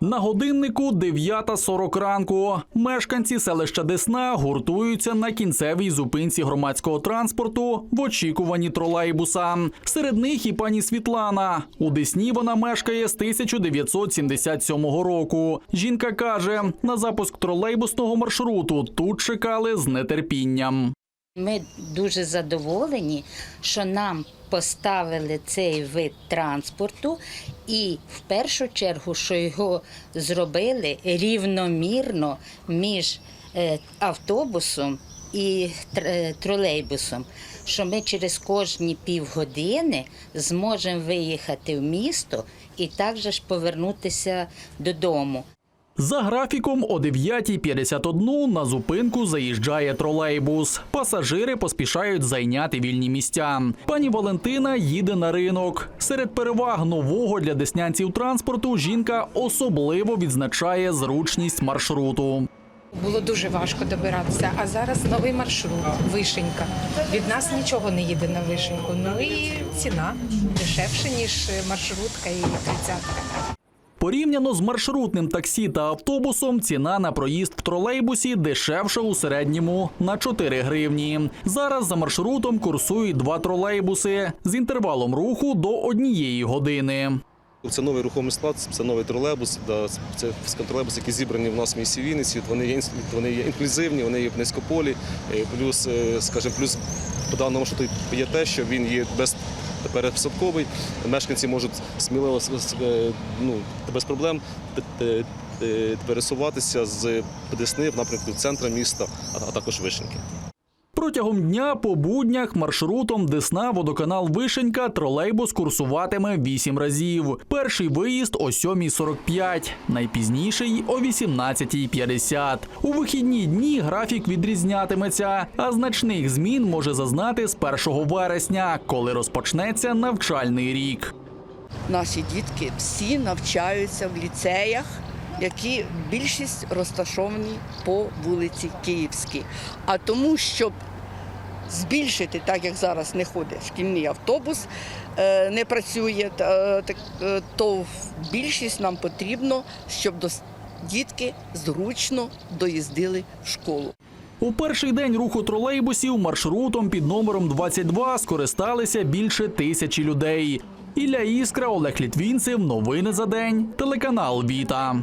На годиннику 9.40 ранку. Мешканці селища Десна гуртуються на кінцевій зупинці громадського транспорту в очікуванні тролейбуса. Серед них і пані Світлана. У Десні вона мешкає з 1977 року. Жінка каже, на запуск тролейбусного маршруту тут чекали з нетерпінням. Ми дуже задоволені, що нам поставили цей вид транспорту, і в першу чергу, що його зробили рівномірно між е, автобусом і е, тролейбусом, що ми через кожні півгодини зможемо виїхати в місто і також повернутися додому. За графіком о 9.51 на зупинку заїжджає тролейбус. Пасажири поспішають зайняти вільні місця. Пані Валентина їде на ринок. Серед переваг нового для деснянців транспорту жінка особливо відзначає зручність маршруту. Було дуже важко добиратися, а зараз новий маршрут Вишенька. Від нас нічого не їде на Вишеньку. Ну і ціна дешевше, ніж маршрутка і тридцятка. Порівняно з маршрутним таксі та автобусом, ціна на проїзд в тролейбусі дешевша у середньому на 4 гривні. Зараз за маршрутом курсують два тролейбуси з інтервалом руху до однієї години. Це новий рухомий склад, це новий тролейбус. Це тролейбуси, які зібрані в нас в місті Вінниці. Вони є інклюзивні, вони є в низькополі. Е, Плюс, е, скажімо, плюс по даному маршруту є те, що він є без пересадковий. Мешканці можуть сміливо е, ну, без проблем пересуватися з Десни в напрямку центра міста, а також Вишеньки. Протягом дня по буднях маршрутом Десна водоканал Вишенька тролейбус курсуватиме 8 разів. Перший виїзд о 7.45, найпізніший о 18.50. У вихідні дні графік відрізнятиметься, а значних змін може зазнати з 1 вересня, коли розпочнеться навчальний рік. Наші дітки всі навчаються в ліцеях, які більшість розташовані по вулиці Київській. А тому, щоб збільшити, так як зараз не ходить шкільний автобус, е, не працює, так, е, то більшість нам потрібно, щоб дітки зручно доїздили в школу. У перший день руху тролейбусів маршрутом під номером 22 скористалися більше тисячі людей. Ілля Іскра, Олег Літвінцев. Новини за день. Телеканал Віта.